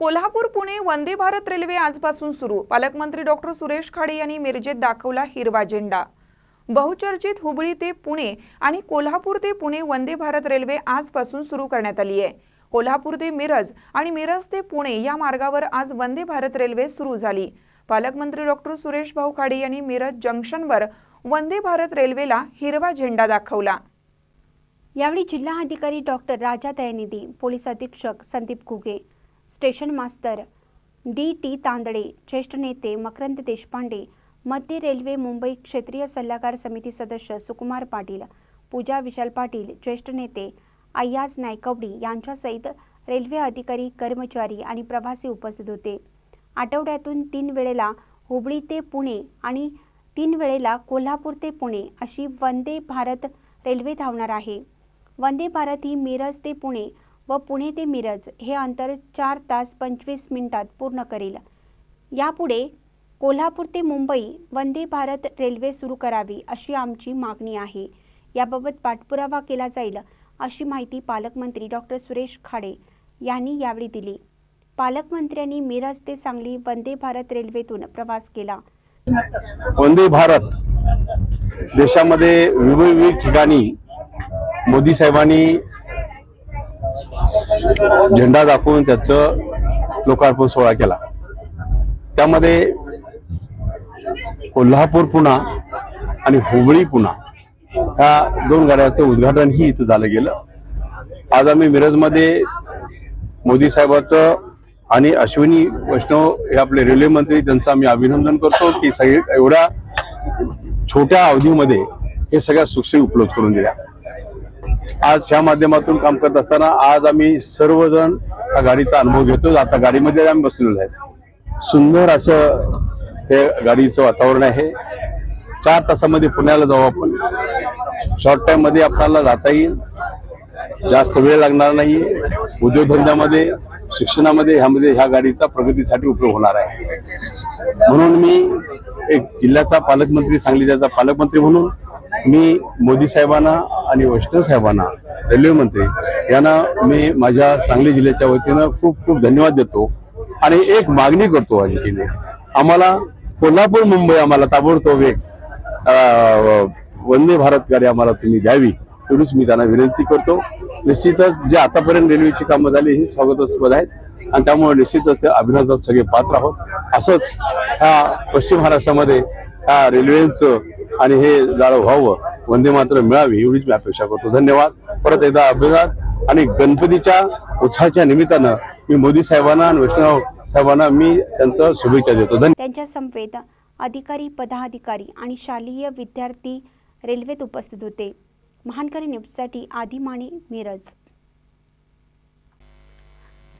Kolhapur Pune Vande Bharat railway आजपासून सुरू. पालकमंत्री डॉक्टर सुरेश खाडे यांनी मिरजेत दाखवला हिरवा झेंडा. बहुचर्चित हुबळी ते पुणे आणि कोल्हापूर ते पुणे वंदे भारत रेल्वे आजपासून सुरू करण्यात आली आहे. कोल्हापूर ते मिरज आणि मिरज ते पुणे या मार्गावर आज वंदे भारत रेल्वे सुरू झाली. पालकमंत्री डॉक्टर सुरेश भाऊ खाडे यांनी मिरज जंक्शनवर वंदे भारत रेल्वेला हिरवा झेंडा दाखवला. यावेळी जिल्हा अधिकारी डॉक्टर राजा दयानिधी पोलीस अधीक्षक Sandeep Ghuge station master D T Tandale ज्येष्ठ नेते मकरंद देशपांडे मध्य रेल्वे मुंबई क्षेत्रीय सल्लागार समिती सदस्य सुकुमार पाटील पूजा विशाल पाटील ज्येष्ठ नेते अय्याज नायकवडी यांच्यासहित रेल्वे अधिकारी कर्मचारी आणि प्रवासी उपस्थित होते. आठवड्यातून तीन वेळेला हुबळी ते पुणे आणि तीन वेळेला कोल्हापूर ते पुणे अशी वंदे भारत रेल्वे धावणार आहे. वंदे भारत ही मिरज ते पुणे व पुणे ते मिरज हे अंतर चार तास पंचवीस मिनिटात पूर्ण करेल. यापुढे कोल्हापूर ते मुंबई वंदे भारत रेल्वे सुरू करावी अशी आमची मागणी आहे. याबाबत पाठपुरावा केला जाईल अशी माहिती पालकमंत्री डॉक्टर सुरेश खाडे यांनी यावेळी दिली. पालकमंत्र्यांनी मिरज ते सांगली वंदे भारत रेल्वेतून प्रवास केला. वंदे भारत देशामध्ये विविध ठिकाणी मोदी साहेबांनी झेंडा दाखवून त्याचं लोकार्पण सोहळा केला. त्यामध्ये कोल्हापूर पुणा आणि हुबळी पुणा ह्या दोन गाड्याचं उद्घाटनही इथं झालं गेलं. आज आम्ही मिरजमध्ये मोदी साहेबाचं आणि अश्विनी वैष्णव हे आपले रेल्वे मंत्री त्यांचं आम्ही अभिनंदन करतो की सगळे एवढ्या छोट्या अवधीमध्ये हे सगळ्या सुखसोयी उपलब्ध करून दिल्या. आज ह्या माध्यमातून काम करत असताना आज आम्ही सर्वजण त्या गाडीचा अनुभव घेतो. आता गाडीमध्ये आम्ही बसलेलो आहे. सुंदर असं हे गाडीचं वातावरण आहे. चार तासामध्ये पुण्याला जाऊ आपण. शॉर्ट टाइममध्ये आपल्याला जाता येईल. जास्त वेळ लागणार नाही. उद्योगधंद्यामध्ये शिक्षणामध्ये ह्यामध्ये ह्या गाडीचा प्रगतीसाठी उपयोग होणार आहे. म्हणून मी एक जिल्ह्याचा पालकमंत्री सांगली जिल्ह्याचा पालकमंत्री म्हणून मी मोदी साहेबांना आणि वैष्णव साहेबांना रेल्वे मंत्री यांना मी माझ्या सांगली जिल्ह्याच्या वतीनं खूप खूप धन्यवाद देतो. आणि एक मागणी करतो आणखीने. आम्हाला कोल्हापूर मुंबई आम्हाला ताबडतोब एक वंदे भारत गाडी आम्हाला तुम्ही द्यावी एवढीच मी त्यांना विनंती करतो. निश्चितच जे आतापर्यंत रेल्वेची कामं झाली ही स्वागतास्पद आहेत. आणि त्यामुळे निश्चितच ते अभिनंदनात सगळे पात्र आहोत. असंच ह्या पश्चिम महाराष्ट्रामध्ये ह्या रेल्वेचं आणि हे जाळं व्हावं वंदे मात्र मिळावी एवढीच मी अपेक्षा करतो. धन्यवाद. परत एकदा अभिवाद आणि गणपतीच्या उत्साहाच्या निमित्तानं मी मोदी साहेबांना आणि वैष्णव साहेबांना मी त्यांचं शुभेच्छा देतो. त्यांच्या समवेत अधिकारी पदाधिकारी आणि शालेय विद्यार्थी रेल्वेत उपस्थित होते. महानकरी न्यूजसाठी आदी मिरज.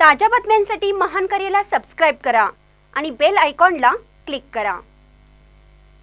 ताज्या बातम्यांसाठी महानकरीला सबस्क्राईब करा आणि बेल आयकॉनला क्लिक करा.